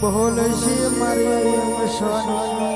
બોલ છે મારી અનગે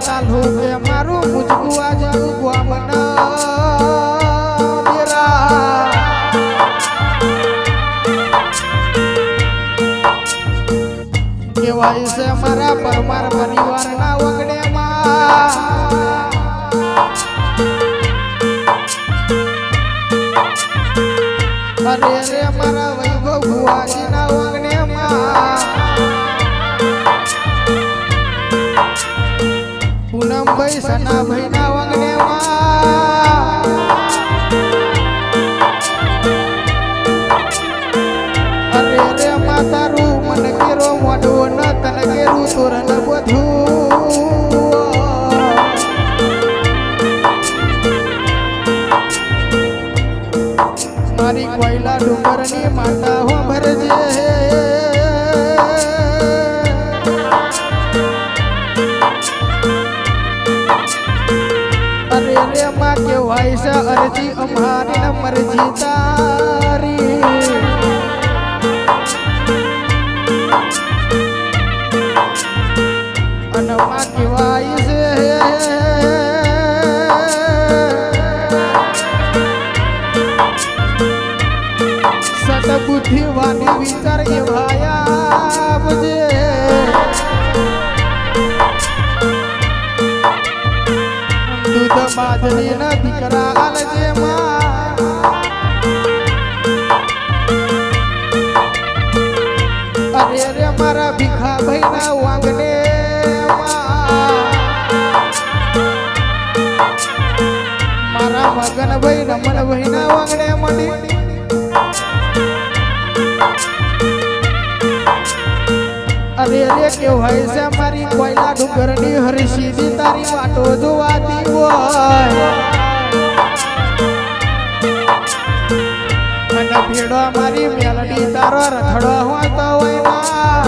અકલાઈ છે મારું મુજકુ આજ ગામન કેવાય છે મારા પરમાર પૂનમભાઈ સનાભાઈના વગણેમાં અરજી અમારી મરજી તારી દૂધ ના દીકરા આલજે માં અરે રે મારા ભીખા ભાઈ ના કેવાય છે મારી કોયલા ડુંગરની હરસીદી તારી વાટો જોવાતી હોય. અને ભેડો મારી મેલડી તારો રખડો હોતો હોય ના.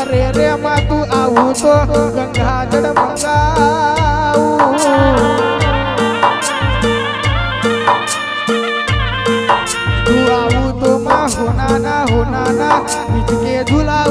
અરે રે માં, તું આવું તો ગંગાજળ મંગાવું. gula.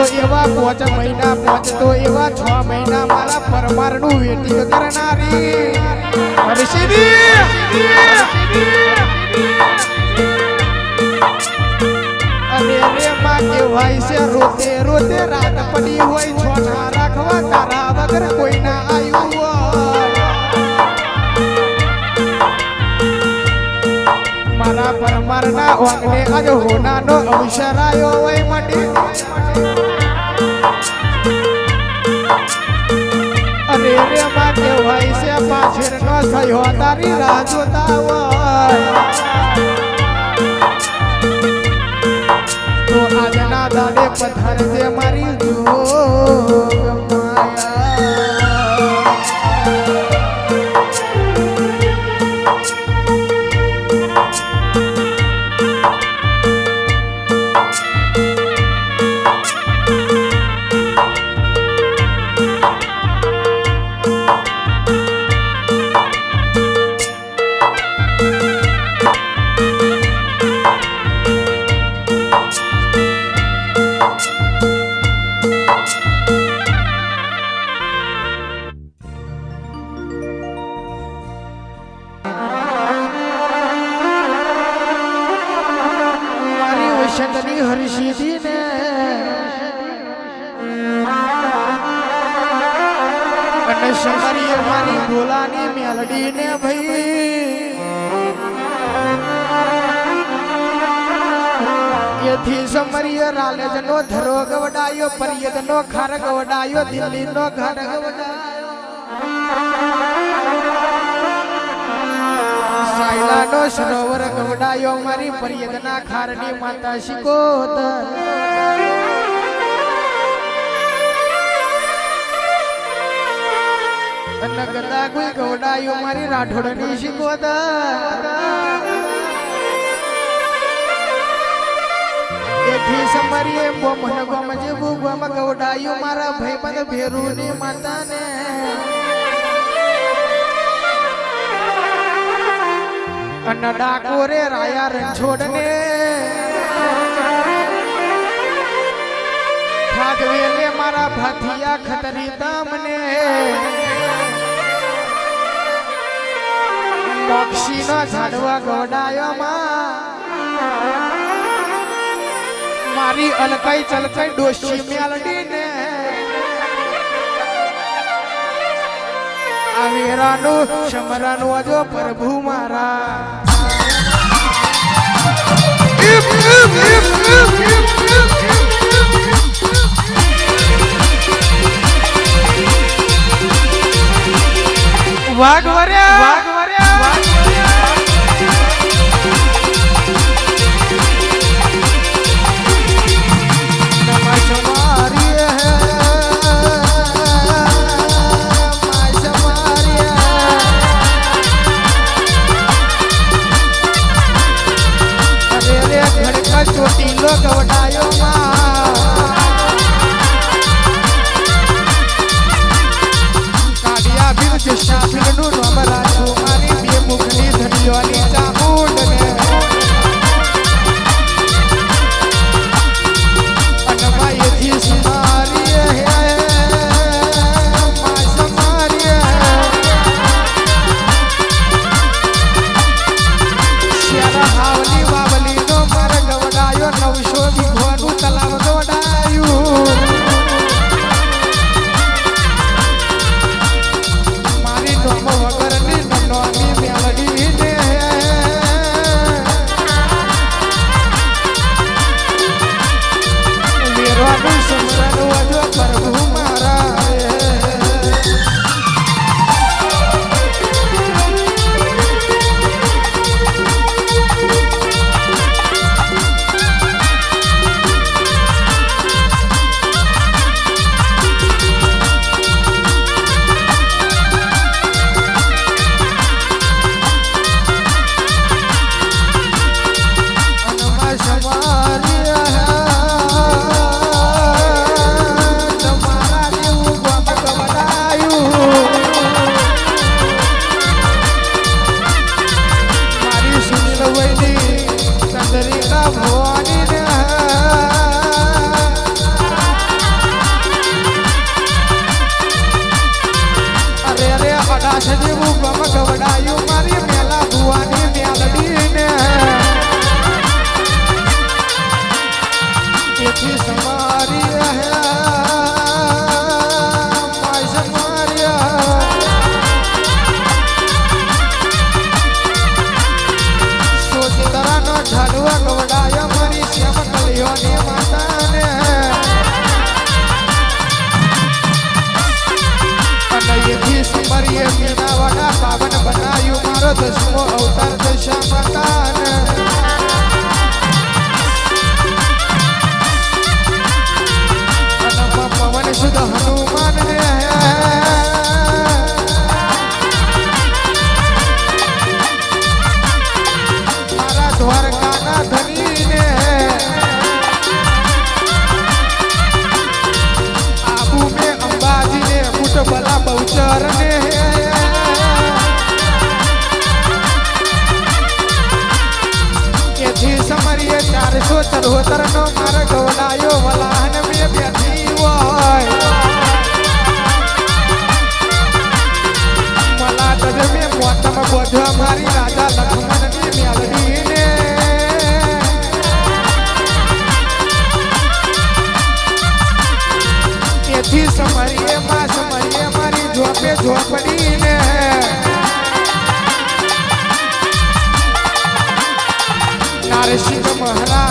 મહિના પહોંચતો એવા છ મહિના મારા પરમારનું વેટિંગ કરનારી. અરે કહેવાય છે રોતે રોતે રાત પડી હોય, છોના રાખવા તારા વગર કોઈ પરમારના વાંગને આજ હોનાનો અવસર આવ્યો હોય મટી. અરે રે માં કહેવાય છે, પાછળનો થયો તારી રાહ જોતા હોય. તો આજના દાડે પથાર જે મારી એથી સમરીએ રાલેજ નો ધરો ગવડાયો પરિયદ નો ખર ગવડાયો દિલ્હી નો ઘર ગવડાયો. સાયલાનો સરોવર ગવડાયો, મારી પરિયદના ખારની માતા શિકોત. નગદા ગદા કોઈ ગવડાયો, મારી રાઠોડની શિકોતર એથી સમરીએ બોમન ગોમ જેવું ગોમ ગવડાયું મારા ભાઈબંધ ભેરુની માતાને. અન ડાકોરે રાયા રણછોડને. ભાગવેલે મારા ભાથિયા ખતરી તમને મોક્ષીનો ઝાડવા ગવડાયોમાં મારી અલકાઈ ચલકાઈ ડોશી મેલડીને. ને વેરાનું સમરાનું અજો પ્રભુ મારા વાઘ ચોટીલો ગવડાયો માં. અયોધ્યા મારી રાજા લક્ષ્મણની મેલડીને. તેથી સમરીએ માં સમરીએ મારી ઝોપે ઝોપડીને. નારસિંહ મહારાજ